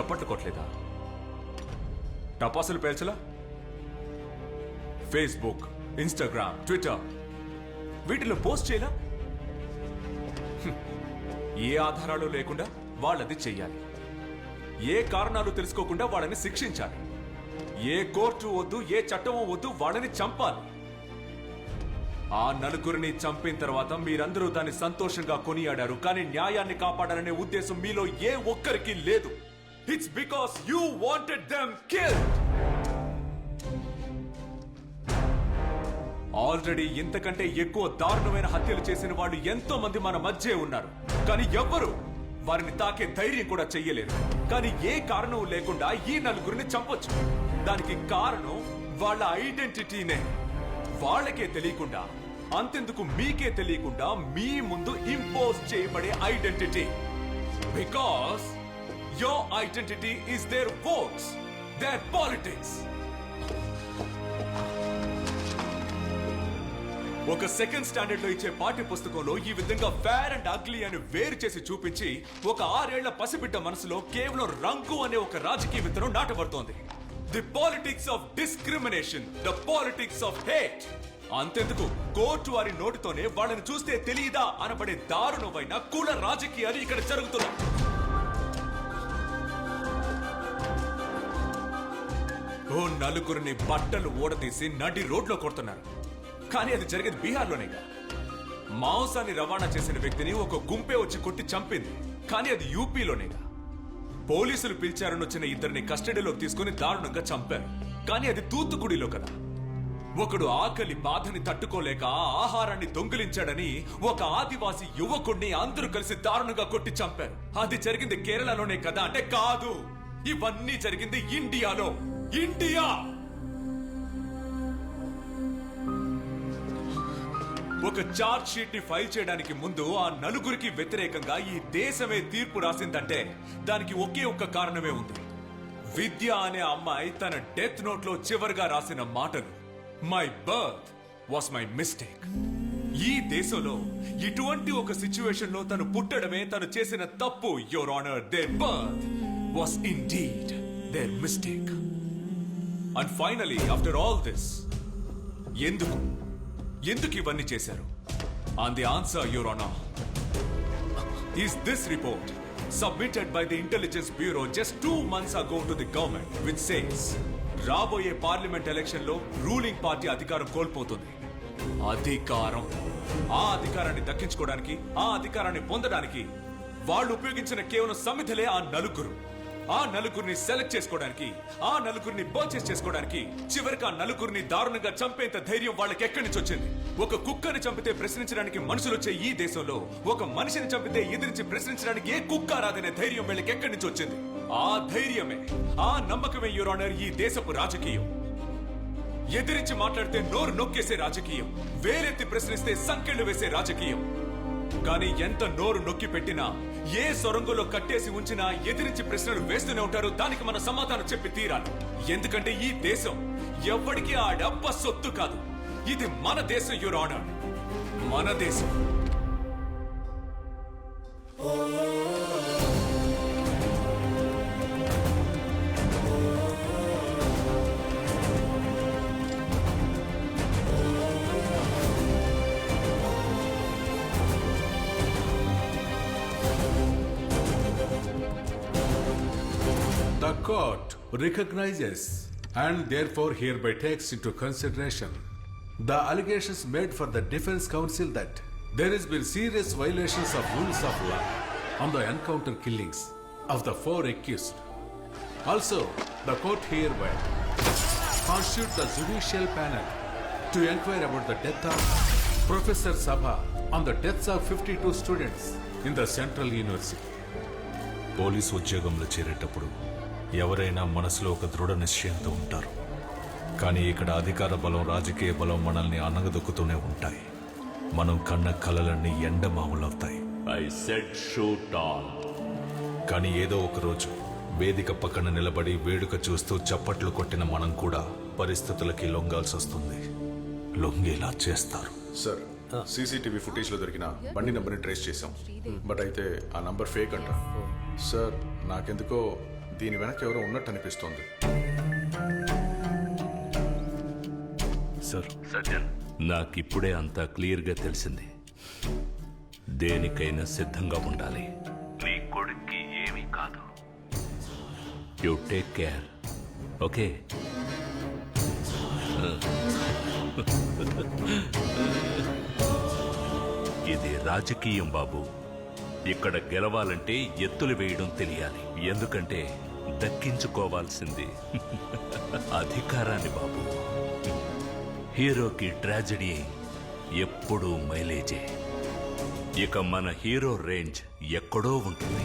చప్పట్లు కొట్టలేదా టపాసులు పేల్చలా? ఫేస్బుక్ ఇన్స్టాగ్రామ్ ట్విట్టర్ వీటిలో పోస్ట్ చేయలా? ఏ ఆధారాలు లేకుండా వాళ్ళది చెయ్యాలి. ఏ కారణాలు తెలుసుకోకుండా వాళ్ళని శిక్షించాలి. ఏ కోర్టు వద్దు ఏ చట్టం వద్దు వాళ్ళని చంపాలి. ఆ నలుగురిని చంపిన తర్వాత మీరందరూ దాన్ని సంతోషంగా కొనియాడారు. కానీ న్యాయాన్ని కాపాడాలనే ఉద్దేశం మీలో ఏ ఒక్కరికి లేదు. It's because you wanted them kill already ఇంతకంటే ఎక్కువ దారుణమైన హత్యలు చేసిన వాళ్ళు ఎంతో మంది మన మధ్య ఉన్నారు. కానీ ఎవ్వరు వారిని తాకే ధైర్యం కూడా చెయ్యలేరు. కానీ ఏ కారణం లేకుండా ఈ నలుగురిని చంపొచ్చు. దానికి కారణం వాళ్ళ ఐడెంటిటీనే. వాళ్ళకే తెలియకుండా అంతెందుకు మీకే తెలియకుండా మీ ముందు ఇంపోజ్ చేయబడే identity. Because Your identity is their votes, their politics ఒక సెకండ్ స్టాండర్డ్లో ఇచ్చే పాఠ్య పుస్తకంలో ఈ విధంగా ఫేర్ అండ్ అగ్లీ అని వేరు చేసి చూపించి ఒక ఆరేళ్ళ పసిబిడ్డ మనసులో కేవలం రంగు అనే ఒక రాజకీయ విత్తనం నాటబడుతోంది. The politics of discrimination the politics of hate అంతెందుకు? కోర్టు వారి నోటితోనే వాళ్ళని చూస్తే తెలియదా అనబడే దారుణమైన కుల రాజకీయాలు ఇక్కడ జరుగుతున్నాయి. ఓ నలుగురిని బట్టలు ఊడదీసి నడి రోడ్లో కొడుతున్నారు. కానీ అది జరిగేది బీహార్లోనేగా మాంసాన్ని రవాణా చేసిన వ్యక్తిని ఒక గుంపే వచ్చి కొట్టి చంపింది. కానీ అది యూపీలోనేగా పోలీసులు పిలిచారని వచ్చిన ఇద్దరిని కస్టడీలో తీసుకుని దారుణంగా చంపారు. కానీ అది తూత్తుకుడిలో కదా. ఒకడు ఆకలి బాధని తట్టుకోలేక ఆహారాన్ని దొంగిలించాడని ఒక ఆదివాసి యువకుణ్ణి అందరూ కలిసి దారుణంగా కొట్టి చంపారు. అది జరిగింది కేరళలోనే కదా అంటే కాదు. ఇవన్నీ జరిగింది ఇండియాలో. ఇండియా! ఒక చార్జ్ షీట్ని ఫైల్ చేయడానికి ముందు ఆ నలుగురికి వ్యతిరేకంగా ఈ దేశమే తీర్పు రాసిందంటే దానికి ఒకే ఒక్క కారణమే ఉంది. విద్య అనే అమ్మాయి తన డెత్ నోట్లో చివరిగా రాసిన మాటలు my birth was my mistake ఈ దేశంలో ఇటువంటి ఒక సిచ్యువేషన్లో తను పుట్టడమే తను చేసిన తప్పు your honour their birth was indeed their mistake and finally after all this ఎందుకు? ఎందుకు ఇవన్నీ చేశారు? On the answer your honour is this report submitted by the intelligence bureau just two months ago to the government with says రాబోయే parliament ఎలక్షన్లో ruling party అధికారం కోల్పోతుంది. అధికారం. ఆ అధికారాన్ని దక్కించుకోవడానికి ఆ అధికారాన్ని పొందడానికి వాళ్ళు ఉపయోగించిన కేవలం సమిధలే ఆ నలుగురు. ఆ నలుగురిని సెలెక్ట్ చేసుకోవడానికి ఆ నలుగురిని పర్చేస్ చేసుకోవడానికి చివరికి ఆ నలుగురిని దారుణంగా చంపేంత ధైర్యం వాళ్ళకి ఎక్కడి నుంచి వచ్చింది? ఒక కుక్కని చంపితే ప్రశ్నించడానికి మనుషులు వచ్చే ఈ దేశంలో ఒక మనిషిని చంపితే ఎదిరించి ప్రశ్నించడానికి ఏ కుక్క రాదనే ధైర్యం వీళ్ళకి ఎక్కడి నుంచి వచ్చింది? ఆ ధైర్యమే ఆ నమ్మకమే యురానర్ ఈ దేశపు రాజకీయం. ఎదిరించి మాట్లాడితే నోరు నొక్కేసే రాజకీయం వేలెత్తి ప్రశ్నిస్తే సంకెళ్ళు వేసే రాజకీయం. కానీ ఎంత నోరు నొక్కి పెట్టినా ఏ సొరంగులో కట్టేసి ఉంచినా ఎదిరించి ప్రశ్నలు వేస్తూనే ఉంటారు దానికి మన సమాధానం చెప్పి తీరాలి. ఎందుకంటే ఈ దేశం ఎవ్వడికి ఆ డబ్బ సొత్తు కాదు. ఇది మన దేశం యువర్ ఆనర్. మన దేశం. court recognizes and therefore hereby takes into consideration the allegations made for the defense counsel that there has been serious violations of rules of law on the encounter killings of the four accused. Also, the court hereby constitute the judicial panel to inquire about the death of Professor Sabha on the deaths of 52 students in the Central University. Police ఉద్యోగంలో చేరేటప్పుడు ఎవరైనా మనసులో ఒక దృఢ నిశ్చయంతో ఉంటారు. కానీ ఇక్కడ అధికార బలం రాజకీయ బలం మనల్ని అనగదొక్కుతూనే ఉంటాయి. మనం కన్న కలలన్నీ ఎండమాములవుతాయి I said shoot all. కానీ ఏదో ఒక రోజు వేదిక పక్కన నిలబడి వేడుక చూస్తూ చప్పట్లు కొట్టిన మనం కూడా పరిస్థితులకి లొంగాల్సి వస్తుంది లొంగేలా చేస్తారు. సార్ సీసీటీవీ ఫుటేజ్లో దొరికిన బండి నంబర్ని ట్రేస్ చేసాం బట్ అయితే ఆ నంబర్ ఫేక్ అంట. సార్ నాకెందుకో దీని వెనక ఎవరో ఉన్నట్టు అనిపిస్తోంది. సార్ సజ్జన్. నాకిప్పుడే అంతా క్లియర్గా తెలిసింది. దేనికైనా సిద్ధంగా ఉండాలి. నీ కొడుక్కి ఏమీ కాదు. యు టేక్ కేర్ ఓకే ఇది రాజకీయం బాబు. ఇక్కడ గెలవాలంటే ఎత్తులు వేయడం తెలియాలి. ఎందుకంటే దక్కించుకోవాల్సింది. అధికారాన్ని బాబు. హీరోకి ట్రాజడీ ఎప్పుడూ మైలేజే. ఇక మన హీరో రేంజ్ ఎక్కడో ఉంటుంది.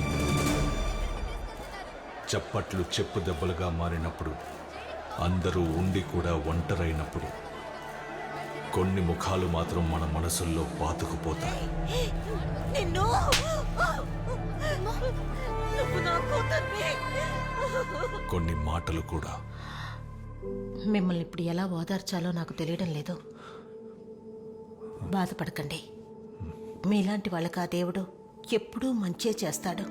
చప్పట్లు చెప్పు దెబ్బలుగా మారినప్పుడు అందరూ ఉండి కూడా ఒంటరైనప్పుడు కొన్ని ముఖాలు మాత్రం మన మనసుల్లో పాతుకుపోతాయి. నిన్ను! నువ్వు నా కూతుర్ని! కొన్ని మాటలు కూడా. మిమ్మల్ని ఇప్పుడు ఎలా ఓదార్చాలో నాకు తెలియడం లేదు. బాధపడకండి. మీలాంటి వాళ్ళకి ఆ దేవుడు ఎప్పుడూ మంచే చేస్తాడు.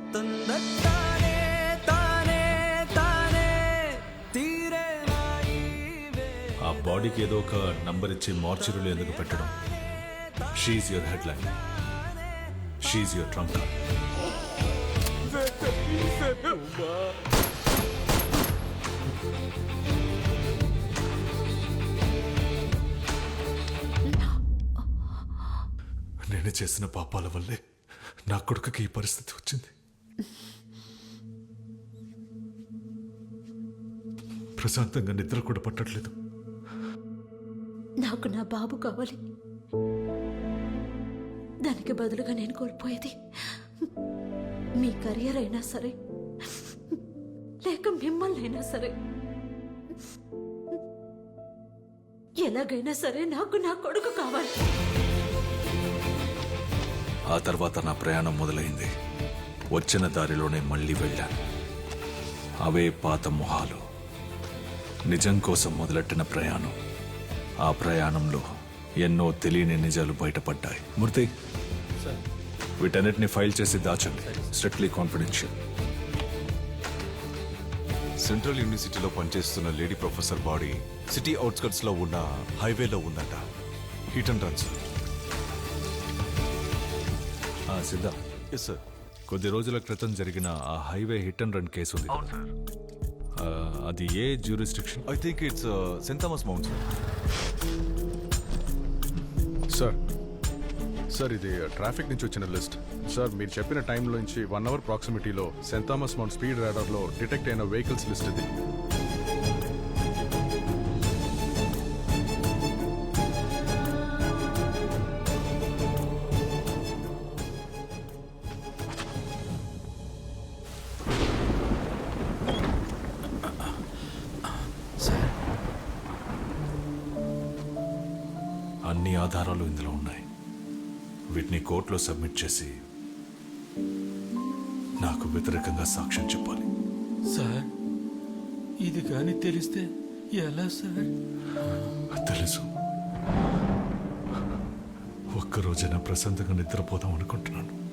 ఆ బాడీకి ఏదో ఒక నంబర్ ఇచ్చి మార్చురీలో ఎందుకు పెట్టడం? She's your head line she's your trunk నేను చేసిన పాపాల వల్లే నా కొడుకుకి ఈ పరిస్థితి వచ్చింది. ప్రశాంతంగా నిద్ర కూడా పట్టట్లేదు. నాకు నా బాబు కావాలి. దానికి బదులుగా నేను కోల్పోయేది మీ కెరియర్ అయినా సరే లేక మిమ్మల్ని అయినా సరే. ఎలాగైనా సరే నాకు నా కొడుకు కావాలి. ఆ తర్వాత నా ప్రయాణం మొదలైంది. వచ్చిన దారిలోనే మళ్ళీ వెళ్ళాను అవే పాత మొహాలు. నిజం కోసం మొదలెట్టిన ప్రయాణం. ఆ ప్రయాణంలో ఎన్నో తెలియని నిజాలు బయటపడ్డాయి. మూర్తి వీటన్నిటిని ఫైల్ చేసి దాచండి. Strictly confidential. సెంట్రల్ యూనివర్సిటీలో పనిచేస్తున్న లేడీ ప్రొఫెసర్ బాడీ సిటీ అవుట్స్కట్స్లో ఉన్న హైవేలో ఉందంట. Hit and runs Siddha. Yes sir కొద్ది రోజుల క్రితం జరిగిన ఆ highway hit and run case ఉంది. కదా? ఆ, అది ఏ jurisdiction I think it's Saint Thomas Mount sir sir sir ఇది ట్రాఫిక్ నుంచి వచ్చిన లిస్ట్. సార్ మీరు చెప్పిన టైంలో నుంచి వన్ అవర్ ప్రాక్సిమిటీలో సెంట్ థామస్ మౌంట్ స్పీడ్ రాడర్లో డిటెక్ట్ అయిన వెహికల్స్ లిస్ట్ ఇది. అన్ని ఆధారాలు ఇందులో ఉన్నాయి. వీటిని కోర్టులో సబ్మిట్ చేసి నాకు వ్యతిరేకంగా సాక్ష్యం చెప్పాలి. సార్ ఇది కానీ తెలిస్తే ఎలా సార్? తెలుసు. ఒక్కరోజైనా ప్రశాంతంగా నిద్రపోదాం అనుకుంటున్నాను.